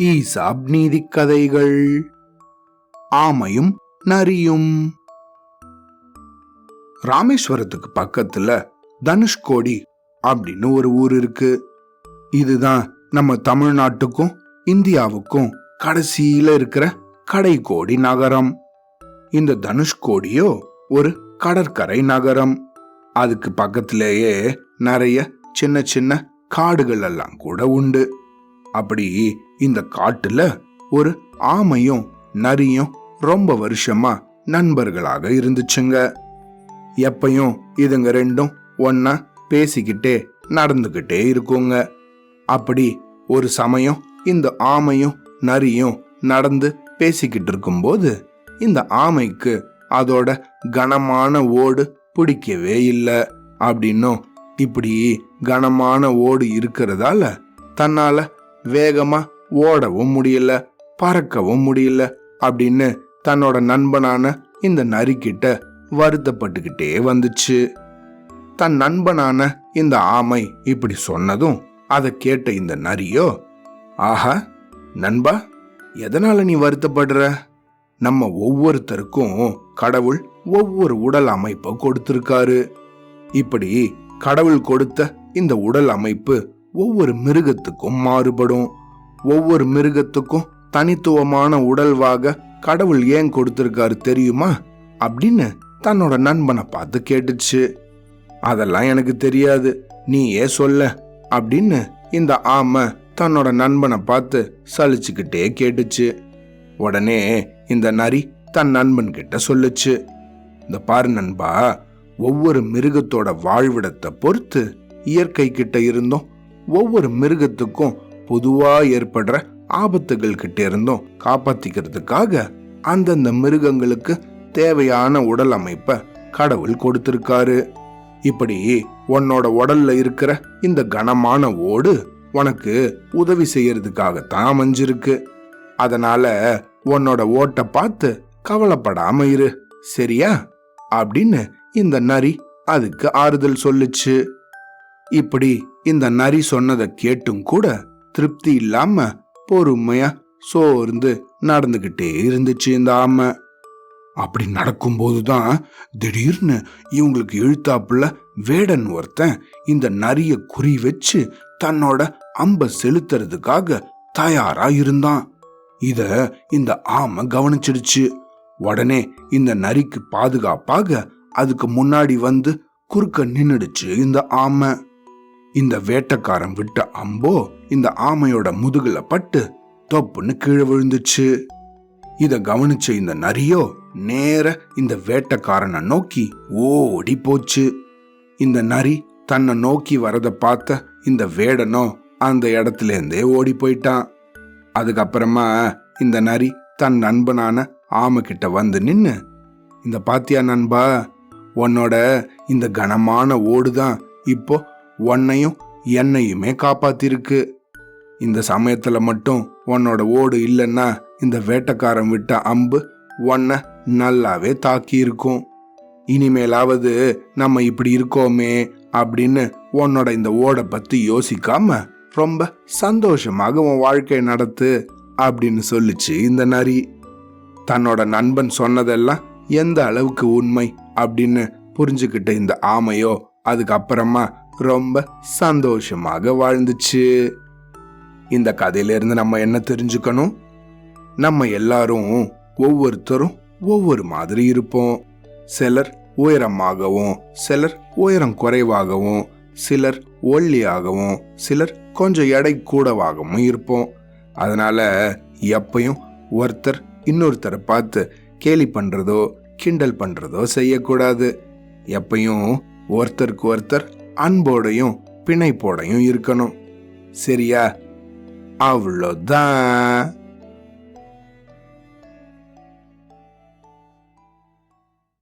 ESAB நீதி கதைகள். ஆமையும் நரியும். ராமேஸ்வரத்துக்கு பக்கத்துல தனுஷ்கோடி அப்படின்னு ஒரு ஊர் இருக்கு. இதுதான் நம்ம தமிழ்நாட்டுக்கும் இந்தியாவுக்கும் கடைசியில இருக்கிற கடைக்கோடி நகரம். இந்த தனுஷ்கோடியோ ஒரு கடற்கரை நகரம். அதுக்கு பக்கத்திலேயே நிறைய சின்ன சின்ன காடுகள் எல்லாம் கூட உண்டு. அப்படி இந்த காட்டுல ஒரு ஆமையும் நரியும் ரொம்ப வருஷமா நண்பர்களாக இருந்துச்சுங்க. எப்பையும் இதுங்க ரெண்டும் ஒன்னா பேசிக்கிட்டே நடந்துகிட்டே இருக்குங்க. அப்படி ஒரு சமயம் இந்த ஆமையும் நரியும் நடந்து பேசிக்கிட்டு இருக்கும்போது இந்த ஆமைக்கு அதோட கனமான ஓடு பிடிக்கவே இல்லை. அப்படின்னும் இப்படி கனமான ஓடு இருக்கிறதால தன்னால வேகமா ஓடவும் முடியல பறக்கவும் முடியல அப்படின்னு தன்னோட நண்பனான இந்த நரிக்கிட்ட வருத்தப்பட்டுக்கிட்டே வந்துச்சு. தன் நண்பனான இந்த ஆமை இப்படி சொன்னதும் அதை கேட்ட இந்த நரியோ ஆஹா நண்பா எதனால நீ வருத்தப்படுற? நம்ம ஒவ்வொருத்தருக்கும் கடவுள் ஒவ்வொரு உடல் அமைப்பை கொடுத்திருக்காரு. இப்படி கடவுள் கொடுத்த இந்த உடல் அமைப்பு ஒவ்வொரு மிருகத்துக்கும் மாறுபடும். ஒவ்வொரு மிருகத்துக்கும் தனித்துவமான உடல்வாக கடவுள் ஏன் கொடுத்திருக்காரு தெரியுமா? அப்படின்னு தன்னோட நண்பனை பார்த்து கேட்டுச்சு. அதெல்லாம் எனக்கு தெரியாது. நீ ஏன் சொல்ல அப்படின்னு இந்த ஆமை தன்னோட நண்பனை பார்த்து சலிச்சுக்கிட்டே கேட்டுச்சு. உடனே இந்த நரி தன் நண்பன் கிட்ட சொல்லுச்சு. இந்த பாரு நண்பா ஒவ்வொரு மிருகத்தோட வாழ்விடத்தை பொறுத்து இயற்கை கிட்ட இருந்தும். ஒவ்வொரு மிருகத்துக்கும் பொதுவா ஏற்படுற ஆபத்துகள் கிட்ட இருந்தும். காப்பாத்திக்கிறதுக்காக அந்தந்த மிருகங்களுக்கு தேவையான உடல் அமைப்பை கடவுள் கொடுத்திருக்காரு. இப்படி உன்னோட உடல்ல இருக்கிற இந்த கனமான ஓடு உனக்கு உதவி செய்யறதுக்காகத்தான் அமைஞ்சிருக்கு. அதனால உன்னோட ஓட்டை பார்த்து கவலைப்படாம இரு. சரியா? அப்படின்னு இந்த நரி அதுக்கு ஆறுதல் சொல்லுச்சு. இப்படி இந்த நரி சொன்னதை கேட்டும் கூட திருப்தி இல்லாம பொறுமையா சோர்ந்து நடந்துகிட்டே இருந்துச்சு இந்த ஆமை அப்படி நடக்கும்போதுதான் திடீர்னு இவங்களுக்கு எழுத்தாப்புல வேடன் ஒருத்தன் இந்த நரிய குறி வச்சு தன்னோட அம்ப செலுத்துறதுக்காக தயாரா இருந்தான். இத இந்த ஆமை கவனிச்சிடுச்சு. உடனே இந்த நரிக்கு பாதுகாப்பாக அதுக்கு முன்னாடி வந்து குறுக்க நின்றுடுச்சு இந்த ஆமை. இந்த வேட்டக்காரன் விட்ட அம்போ இந்த ஆமையோட முதுகுல பட்டு தொப்புன்னு கீழே விழுந்துச்சு. இத கவனிச்ச இந்த நரியோ நேர இந்த வேட்டக்காரனை நோக்கி ஓடி போச்சு. இந்த நரி தன்னை நோக்கி வரத பார்த்த இந்த வேடனோ அந்த இடத்துல இருந்தே ஓடி போயிட்டான். அதுக்கப்புறமா இந்த நரி தன் நண்பனான ஆமை கிட்ட வந்து நின்று இந்த பாத்தியா நண்பா உன்னோட இந்த கனமான ஓடு தான் இப்போ உன்னையும் என்னையுமே காப்பாத்திருக்கு. இந்த சமயத்துல மட்டும் உன்னோட ஓடு இல்லைன்னா இந்த வேட்டக்காரன் விட்ட அம்பு உன்னை நல்லாவே தாக்கி இருக்கும் இனிமேலாவது நம்ம இப்படி இருக்கோமே அப்படின்னு உன்னோட இந்த ஓடை பத்தி யோசிக்காம ரொம்ப சந்தோஷமாக உன் வாழ்க்கை நடத்து அப்படின்னு சொல்லிச்சு இந்த நரி. தன்னோட நண்பன் சொன்னதெல்லாம் எந்த அளவுக்கு உண்மை? அப்படின்னு புரிஞ்சுக்கிட்ட இந்த ஆமையோ அதுக்கப்புறமா ரொம்ப சந்தோஷமாக வாழ்ந்துச்சு. இந்த கதையிலேருந்து நம்ம என்ன தெரிஞ்சுக்கணும்? நம்ம எல்லாரும் ஒவ்வொருத்தரும் ஒவ்வொரு மாதிரி இருப்போம். சிலர் உயரமாகவும் சிலர் உயரம் குறைவாகவும் சிலர் ஒல்லியாகவும் சிலர் கொஞ்சம் எடை கூடவாகவும் இருப்போம். அதனால எப்பையும் ஒருத்தர் இன்னொருத்தரை பார்த்து கேலி பண்ணுறதோ கிண்டல் பண்றதோ செய்யக்கூடாது. எப்பையும் ஒருத்தருக்கு ஒருத்தர் அன்போடையும் பிணைப்போடையும் இருக்கணும். சரியா? அவ்வளோதான்.